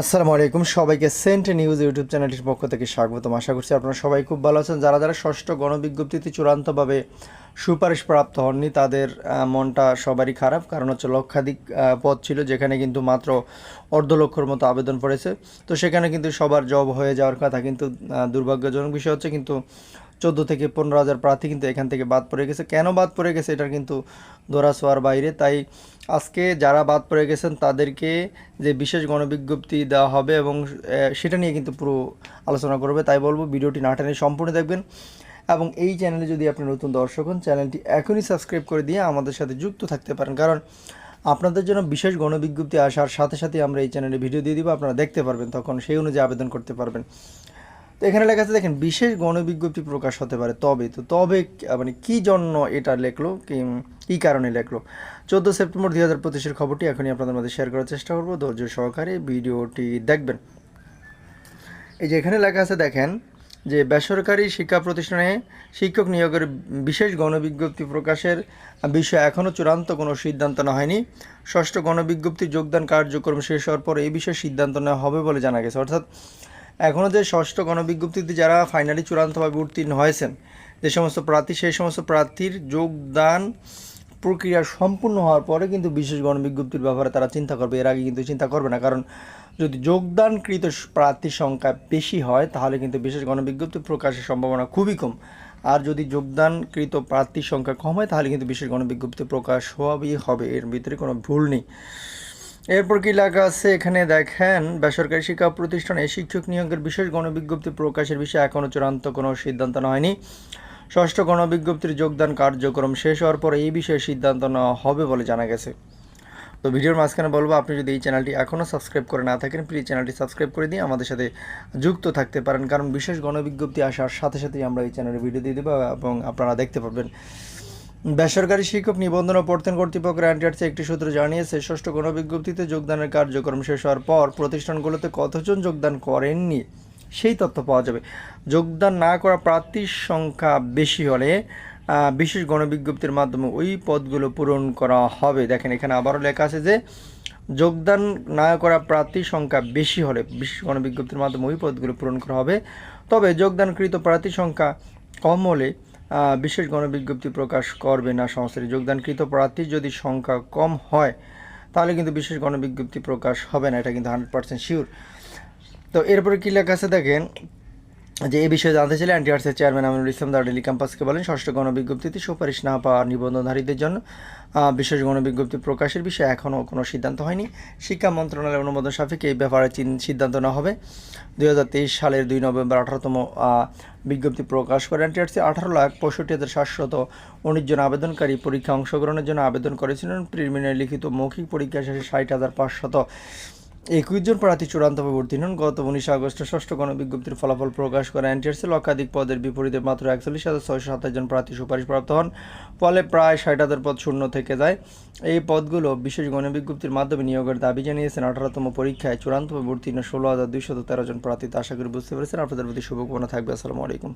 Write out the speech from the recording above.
আসসালামু আলাইকুম, সবাইকে সেন্ট নিউজ ইউটিউব চ্যানেলটির পক্ষ থেকে স্বাগতম। আশা করছি আপনারা সবাই খুব ভালো আছেন। যারা যারা ষষ্ঠ গণবিজ্ঞপ্তিতে চূড়ান্তভাবে সুপারিশ প্রাপ্ত হননি, তাদের মনটা সবারই খারাপ। কারণ হচ্ছে লক্ষাধিক পদ ছিল যেখানে কিন্তু মাত্র অর্ধ লক্ষর মতো আবেদন পড়েছে। তো সেখানে কিন্তু সবার জব হয়ে যাওয়ার কথা কিন্তু দুর্ভাগ্যজনক বিষয় হচ্ছে কিন্তু চোদ্দ থেকে পনেরো হাজার প্রার্থী কিন্তু এখান থেকে বাদ পড়ে গেছে। কেন বাদ পড়ে গেছে এটার কিন্তু ধরাছোঁয়ার বাইরে। তাই আজকে যারা বাদ পড়ে গেছেন, তাদেরকে যে বিশেষ গণবিজ্ঞপ্তি দেওয়া হবে এবং সেটা নিয়ে কিন্তু পুরো আলোচনা করবে। তাই বলব, ভিডিওটি না টেনে সম্পূর্ণ দেখবেন। এবং এই চ্যানেলে যদি আপনি নতুন দর্শক হন চ্যানেলটি এখনই সাবস্ক্রাইব করে দিয়ে আমাদের সাথে যুক্ত থাকতে পারেন। কারণ আপনাদের জন্য বিশেষ গণবিজ্ঞপ্তি আসার সাথে সাথে আমরা এই চ্যানেলে ভিডিও দিয়ে দিব, আপনারা দেখতে পারবেন, তখন সেই অনুযায়ী আবেদন করতে পারবেন। তো এখানে লেখা আছে, দেখেন, বিশেষ গণবিজ্ঞপ্তি প্রকাশ হতে পারে তবে। তো তবে মানে কী জন্য এটা লেখলো, কি কারণে লেখলো? চোদ্দ সেপ্টেম্বর দু হাজার পঁচিশের খবরটি এখনই আপনাদের মধ্যে শেয়ার করার চেষ্টা করব। ধৈর্য সহকারে ভিডিওটি দেখবেন। এই যে এখানে লেখা আছে, দেখেন যে বেসরকারি শিক্ষা প্রতিষ্ঠানে শিক্ষক নিয়োগের বিশেষ গণবিজ্ঞপ্তি প্রকাশের বিষয়ে এখনও চূড়ান্ত কোনো সিদ্ধান্ত নেওয়া হয়নি। ষষ্ঠ গণবিজ্ঞপ্তি যোগদান কার্যক্রম শেষ হওয়ার পর এই বিষয়ে সিদ্ধান্ত নেওয়া হবে বলে জানা গেছে। অর্থাৎ এখনও যে ষষ্ঠ গণবিজ্ঞপ্তিতে যারা ফাইনালি চূড়ান্তভাবে উত্তীর্ণ হয়েছেন, যে সমস্ত প্রার্থী, সেই সমস্ত প্রার্থীর যোগদান প্রক্রিয়া সম্পূর্ণ হওয়ার পরে কিন্তু বিশেষ গণবিজ্ঞপ্তির ব্যাপারে তারা চিন্তা করবে। এর আগে কিন্তু চিন্তা করবে না, কারণ যদি যোগদানকৃত প্রার্থীর সংখ্যা বেশি হয়, তাহলে কিন্তু বিশেষ গণবিজ্ঞপ্তি প্রকাশের সম্ভাবনা খুবই কম। আর যদি যোগদানকৃত প্রার্থীর সংখ্যা কম হয়, তাহলে কিন্তু বিশেষ গণবিজ্ঞপ্তি প্রকাশ হবেই হবে। এর ভিতরে কোনো ভুল নেই। এরপর কি লেখা আছে? এখানে দেখেন, বেসরকারি শিক্ষা প্রতিষ্ঠানে শিক্ষক নিয়োগের বিশেষ গণবিজ্ঞপ্তি প্রকাশের বিষয়ে এখনও চূড়ান্ত কোনো সিদ্ধান্ত হয়নি। ষষ্ঠ গণবিজ্ঞপ্তির যোগদান কার্যক্রম শেষ হওয়ার পর এই বিষয়ে সিদ্ধান্ত নেওয়া হবে বলে জানা গেছে। তো ভিডিওর মাঝখানে বলব, আপনি যদি এই চ্যানেলটি এখনও সাবস্ক্রাইব করে না থাকেন, প্লিজ চ্যানেলটি সাবস্ক্রাইব করে দিয়ে আমাদের সাথে যুক্ত থাকতে পারেন। কারণ বিশেষ গণবিজ্ঞপ্তি আসার সাথে সাথেই আমরা এই চ্যানেলে ভিডিও দিয়ে দেবো এবং আপনারা দেখতে পারবেন। বেসরকারি শিক্ষক নিবন্ধন ও প্রত্যয়ন কর্তৃপক্ষের অ্যান্টিআরসি একটি সূত্র জানিয়েছে, ষষ্ঠ গণবিজ্ঞপ্তিতে যোগদানের কার্যক্রম শেষ হওয়ার পর প্রতিষ্ঠানগুলোতে কতজন যোগদান করেননি? সেই তথ্য পাওয়া যাবে। যোগদান না করা প্রার্থীর সংখ্যা বেশি হলে বিশেষ গণবিজ্ঞপ্তির মাধ্যমে ওই পদগুলো পূরণ করা হবে। দেখেন, এখানে আবারও লেখা আছে যে, যোগদান না করা প্রার্থীর সংখ্যা বেশি হলে, বিশেষ গণবিজ্ঞপ্তির মাধ্যমে ওই পদগুলো পূরণ করা হবে। তবে যোগদানকৃত প্রার্থীর সংখ্যা কম হলে বিশেষ গণবিজ্ঞপ্তি প্রকাশ করবে না সংস্থাটি। যোগদানকৃত প্রার্থীর যদি সংখ্যা কম হয়, তাহলে কিন্তু বিশেষ গণবিজ্ঞপ্তি প্রকাশ হবে না। এটা কিন্তু হান্ড্রেড পার্সেন্ট শিওর তো এরপরে কী লেখা আছে দেখেন, যে এই বিষয়ে জানতে চাইলে এনটিআরসির চেয়ারম্যান আমিনুল ইসলাম দার্ডেলি ক্যাম্পাসকে বলেন, ষষ্ঠ গণবিজ্ঞপ্তিতে সুপারিশ না পাওয়া নিবন্ধনধারীদের জন্য বিশেষ গণবিজ্ঞপ্তি প্রকাশের বিষয়ে এখনও কোনো সিদ্ধান্ত হয়নি। শিক্ষা মন্ত্রণালয়ের অনুমোদন সাপেক্ষে এই ব্যাপারে সিদ্ধান্ত না হবে। দু হাজার তেইশ সালের দুই নভেম্বর আঠারোতম বিজ্ঞপ্তি প্রকাশ করে এনটিআরসি আঠারো লাখ পঁয়ষট্টি হাজার সাতশত উনিশ জন আবেদনকারী পরীক্ষা অংশগ্রহণের জন্য আবেদন করেছিলেন। প্রিলিমিনারি লিখিত মৌখিক পরীক্ষা শেষে ষাট হাজার পাঁচশত একুশ জন প্রার্থী চূড়ান্তভাবে উত্তীর্ণ হন গত উনিশে আগস্ট ষষ্ঠ গণবিজ্ঞপ্তির ফলাফল প্রকাশ করে এনটিআরসি লক্ষাধিক পদের বিপরীতে মাত্র একচল্লিশ হাজার ছয়শো সাতাশ জন প্রার্থী সুপারিশপ্রাপ্ত হন, ফলে প্রায় ষাট হাজার পদ শূন্য থেকে যায়। এই পদগুলো বিশেষ গণবিজ্ঞপ্তির মাধ্যমে নিয়োগের দাবি জানিয়েছেন আঠারোতম পরীক্ষায় চূড়ান্তভাবে উত্তীর্ণ ষোলো হাজার দুইশত তেরো জন প্রার্থী। আশা করি বুঝতে পেরেছেন। আপনাদের প্রতি শুভকামনা থাকবে। আসসালামু আলাইকুম।